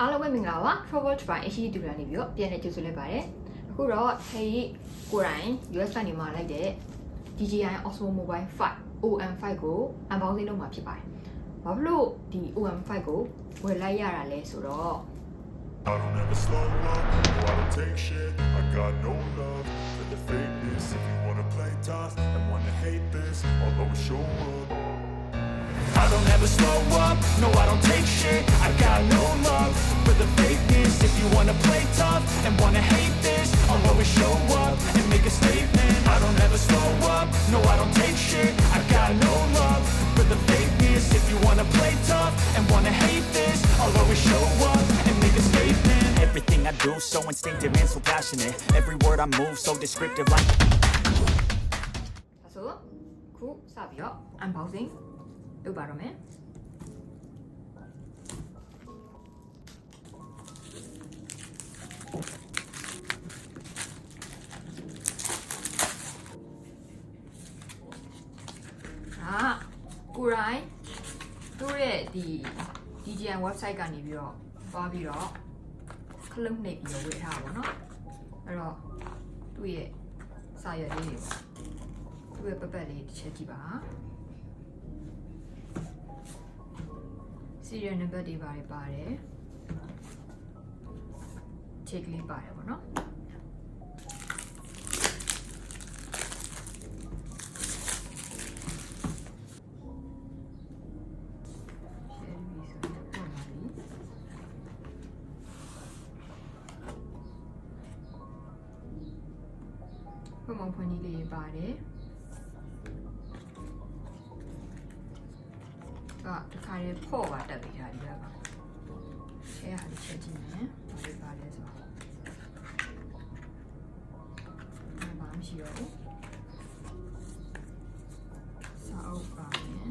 အားလုံးပဲမင်္ဂလာပါ Travel by HE တူလာနေပြီးတော့ပြန်လည်ကြိုဆိုလိုက်ပါတယ်အခုတော့ခေကိုယ်တိုင် US ကနေမှာလိုက်တဲ့ DJI Osmo Mobile 5 OM5 ကို unboxing လုပ်မှာဖြစ်ပါတယ်ဘာဖြစ်လို့ဒီ OM5 ကိုဝယ်လိုက်ရတာလဲဆိုတော့ I don't ever slow up, no I don't take shit I got no love for the fakeness If you wanna play tough and wanna hate this I'll always show up I don't ever slow up, no I don't take shit I got no love for the fakeness If you wanna play tough and wanna hate this I'll always show up and make a statement. I don't ever slow up, no I don't take shit. I've got no love for the fakeness If you wanna play tough and wanna hate this I'll always show up and make a statement. Everything I do so instinctive and so passionate. Every word I move so descriptive like 다소 구삽이요 I'm pausing. 요 발음에. ကိုရိုင်းတို့ရဲ့ဒီ DGN website ကနေပြီးတော့သွားပြီးတော့ခလုံးနှိပ်ပြီးတော့ဝေထားပါတော့အဲ့တော့သူ့ရဲ့စာရွက်လေးတွေသူ့ရဲ့ပပတ်လေးတစ်ချက်ကြည့်ပါ serial number တွေပါတယ်ပါတယ် check လေးပါတယ်ပေါ့နော် ဘုံမဖွင့်ကြီးလေးပါတယ်ကတခါလေဖော့ပါတက်ပြီးတာဒီကပါရှယ်ဟာလေးချက်ကြည့်မယ်ဘာလေးပါလဲဆိုတော့ဘာမှမရှိတော့ဘူးစာအုပ်ပါမယ်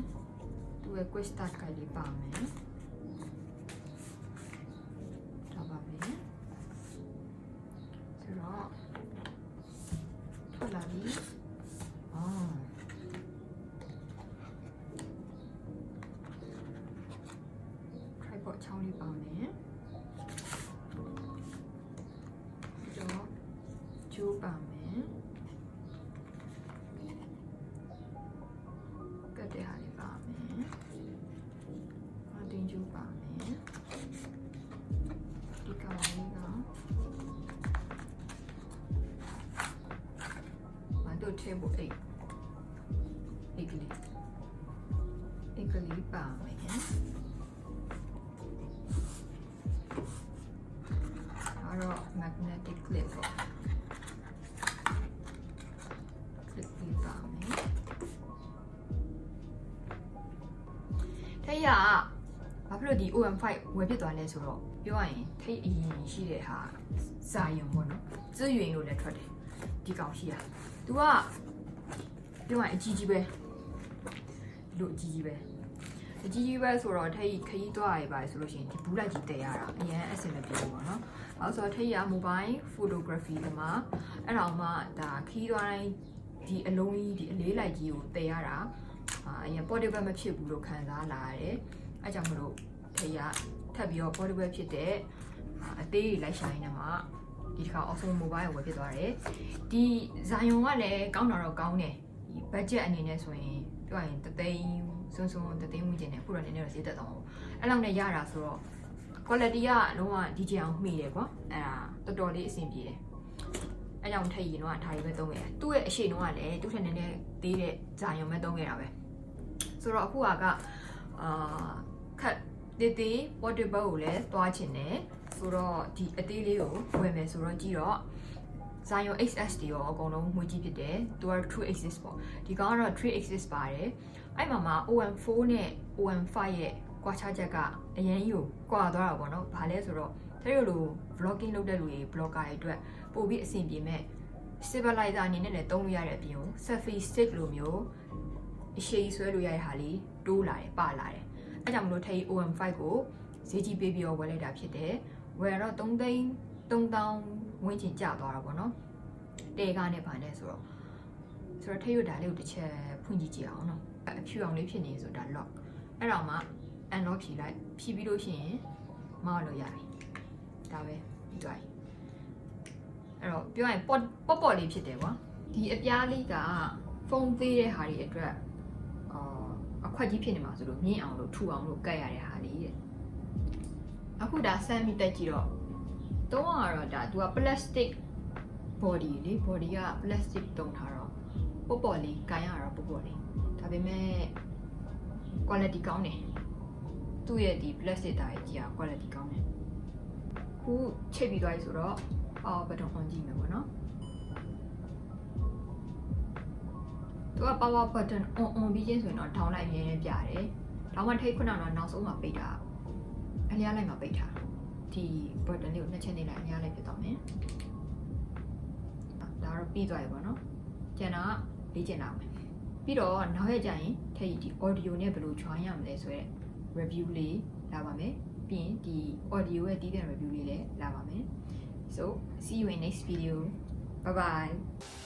သူရဲ့ quiz start ကလေးပါမယ် tripod ချောင်းလေးပါမယ်ပြီးတော့ကျိုးပါမယ်ကတ်တဲ့ဟာလေးပါမယ်အတင်းကျိုးပါမယ်ဒီကောင်လေးကမတို့ထဲဖို့အိတ်အိတ်ကလေးအိတ်ကလေးပါမယ် magnetic clip ပေါ့ clip ပြီးပါမယ်ထိတ်ရဘာဖြစ်လို့ဒီ OM5 ဝယ်ဖြစ်သွားလဲဆိုတော့ပြောရရင်ထိတ်အရင်ရှိတဲ့ဟာစာယုံပေါ့နော်ဇွရင်လို့လည်းထွက်တယ်ဒီကောင်ရှိရ तू ကပြောရရင်အကြီးကြီးပဲဒီလိုအကြီးကြီးပဲ အကြီးကြီးပဲဆိုတော့ထိတ်ခရီးသွားရပါဆိုလို့ရှိရင်ဒီဘူးလိုက်ကြီးတည်ရတာအရင်အဆင်မပြေဘူးပေါ့နော်။အဲဆိုတော့ထိတ်ရ mobile photography ကမှအဲ့တော့မှဒါခရီးသွားတိုင်းဒီအလုံးကြီးဒီအလေးလိုက်ကြီးကိုတည်ရတာအာအရင် portable မဖြစ်ဘူးလို့ခံစားလာရတယ်။အဲကြောင့်မလို့ထိတ်ရထပ်ပြီးတော့ portable ဖြစ်တဲ့အာအသေးကြီးလိုက်ရှာရင်းနဲ့မှဒီတစ်ခါ Osmo mobile ကိုဝယ်ဖြစ်သွားတယ်။ဒီဇာယုံကလည်းကောင်းတာတော့ကောင်းတယ်။ဒီ budget အနေနဲ့ဆိုရင်ပြောရရင်တသိန်း စွန်းစွန်းတသိန်းဝန်းကျင်နဲ့ခုတော့နည်းနည်းတော့ဈေးသက်သွားအောင်။အဲ့လောက်နဲ့ရတာဆိုတော့ quality ကလုံးဝ DJ အောင်မှီတယ်ကွာအဲ့ဒါတော်တော်လေးအဆင်ပြေတယ်အဲ့ကြောင့်ထည့်ရင်တော့ဒါကြီးပဲသုံးခဲ့တာသူ့ရဲ့အရှိန်တော့ကလည်းသူ့ထက်နည်းနည်းသေးတဲ့ဇာယုံပဲသုံးခဲ့တာပဲဆိုတော့အခုကကအာခက်တေးသေး portable ကိုလည်းတွားချင်တယ်ဆိုတော့ဒီအသေးလေးကိုဝယ်မယ်ဆိုတော့ကြည့်တော့ Zion XS တွေရောအကုန်လုံးငွေကြီးဖြစ်တယ်သူက True Axis ပေါ့ဒီကောင်ကတော့ True Axis ပါတယ်အဲ့မှာမှာ OM4 နဲ့ OM5 ရဲ့ကွာခြားချက်ကအရင်ကြီးကိုကွာသွားတာပေါ့နော်ဘာလဲဆိုတော့တကယ်လို့ vlogging လုပ်တဲ့လူတွေ blogger တွေအတွက်ပို့ပြီးအဆင်ပြေမဲ့ stabilizer အနေနဲ့လည်းသုံးလို့ရတဲ့အပြင် selfie stick လိုမျိုးအရှိန်ဆွဲလို့ရတဲ့ဟာလေးတိုးလာတယ်ပါလာတယ်အဲကြောင့်မလို့ထိ OM5 ကိုဈေးကြီးပေးပြီးတော့ဝယ်လိုက်တာဖြစ်တယ်ဝယ်တော့3သိန်း3000 ဝန်းကျင်ကျသွားတာပေါ့နော်တဲကားနဲ့ပါနေဆိုတော့ဆိုတော့ထိရွတ်ဒါလေးကိုတစ်ချက်ဖွင့်ကြည့်ကြည့်အောင်နော်အဖြူအောင်လေးဖြစ်နေဆိုဒါ lock အဲ့တော့မှ unlock ဖြီးလိုက်ဖြီးပြီးလို့ရှိရင်မောက်လို့ရပြီဒါပဲပြီးသွားပြီအဲ့တော့ပြောရရင်ပေါ့ပေါ့ပေါ့လေးဖြစ်တယ်ကွာဒီအပြားလေးကဖုန်းသေးတဲ့ဟာတွေအတွက်အာအခွက်ကြီးဖြစ်နေမှာဆိုလို့မြင့်အောင်လို့ထူအောင်လို့ကတ်ရတဲ့ဟာလေးတဲ့အခုဒါဆမ်းပြီးတက်ကြည့်တော့ တော့ကတော့ဒါ तू က plastic body လေ body က plastic တုံထားတော့ပေါ့ပေါ့လေးကန်ရတော့ပေါ့ပေါ့လေးဒါပေမဲ့ quality ကောင်းတယ်သူ့ရဲ့ဒီ plastic တားကြီးက quality ကောင်းတယ်ခုချိတ်ပြီးသွားပြီဆိုတော့ power button on ကြည့်မယ်ပေါ့နော်သူက power button on on ပြီးချင်းဆိုရင်တော့ down လိုက်မြဲမြဲပြတယ်။ဒါမှထိတ်ခုနကတော့နောက်ဆုံးမှာပိတ်တာအလျားလိုက်မှာပိတ်တာ ဒီ button လေးကိုနှစ်ချက်နေလိုက်အလျားလိုက်ဖြစ်သွားမယ်။ဒါတော့ပြီးသွားပြီပေါ့နော်။ကျန်တာကလေ့ကျင့်တာပဲ။ပြီးတော့နောက်ရက်ကျရင်ထိတ်ဒီ audio နဲ့ဘယ်လို join ရမလဲဆိုရဲ review လေးလာပါမယ်။ပြီးရင်ဒီ audio ရဲ့တည်တဲ့ review လေးလည်းလာပါမယ်။ So see you in next video. Bye bye.